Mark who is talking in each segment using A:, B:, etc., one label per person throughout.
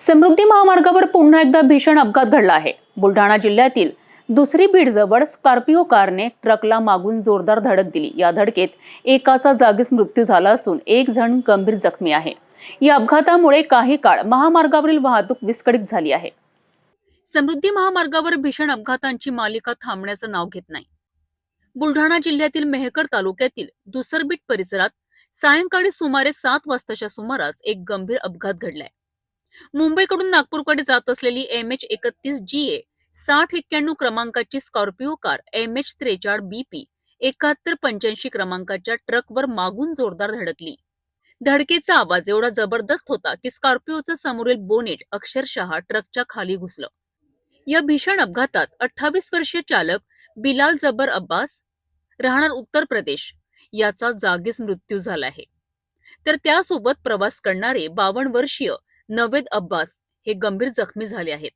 A: समृद्धी महामार्गावर पुन्हा एकदा भीषण अपघात घडला आहे. बुलढाणा जिल्ह्यातील दुसरी बीडजवळ स्कॉर्पिओ कारने ट्रकला मागून जोरदार धडक दिली. या धडकेत एकाचा जागीच मृत्यू झाला असून एक जण गंभीर जखमी आहे. या अपघातामुळे काही काळ महामार्गावरील वाहतूक विस्कळीत झाली आहे. समृद्धी महामार्गावर भीषण अपघातांची मालिका थांबण्याचं नाव घेत नाही. बुलढाणा जिल्ह्यातील मेहकर तालुक्यातील दुसरबीट परिसरात सायंकाळी सुमारे सात वाजताच्या सुमारास एक गंभीर अपघात घडलाय. मुंबईकडून नागपूरकडे जात असलेली एम एच एकतीस जी ए साठ एक्क्याण्णव क्रमांकाची स्कॉर्पिओ कार एम एच त्रेचाळ बीपी एकाहत्तर पंच्याऐंशी क्रमांकाच्या ट्रकवर मागून जोरदार धडकली. धडकेचा आवाज एवढा जबरदस्त होता की स्कॉर्पिओचं समोरील बोनेट अक्षरशः ट्रकच्या खाली घुसलं. या भीषण अपघातात अठ्ठावीस वर्षीय चालक बिलाल जबर अब्बास राहणार उत्तर प्रदेश याचा जागीच मृत्यू झाला आहे. तर त्यासोबत प्रवास करणारे बावन्न वर्षीय नवेद अब्बास हे गंभीर जखमी झाले आहेत.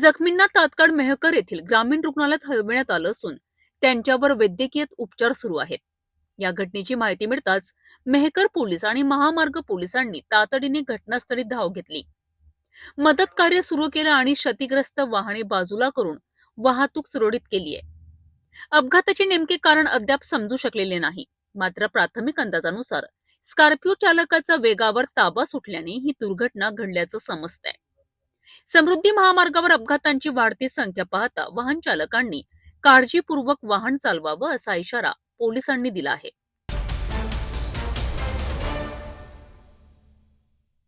A: जखमींना तात्काळ मेहकर येथील ग्रामीण रुग्णालयात हलविण्यात आलं असून त्यांच्यावर वैद्यकीय उपचार सुरू आहेत. या घटनेची माहिती मिळताच मेहकर पोलीस आणि महामार्ग पोलिसांनी तातडीने घटनास्थळी धाव घेतली. मदत कार्य सुरू केलं आणि क्षतिग्रस्त वाहने बाजूला करून वाहतूक सुरळीत केली आहे. अपघाताचे नेमके कारण अद्याप समजू शकलेले नाही. मात्र प्राथमिक अंदाजानुसार स्कॉर्पिओ चालकाचा वेगावर ताबा सुटल्याने ही दुर्घटना घडल्याचं समजतंय. समृद्धी महामार्गावर अपघातांची वाढती संख्या पाहता वाहन चालकांनी काळजीपूर्वक वाहन चालवावं असा इशारा पोलिसांनी दिला आहे.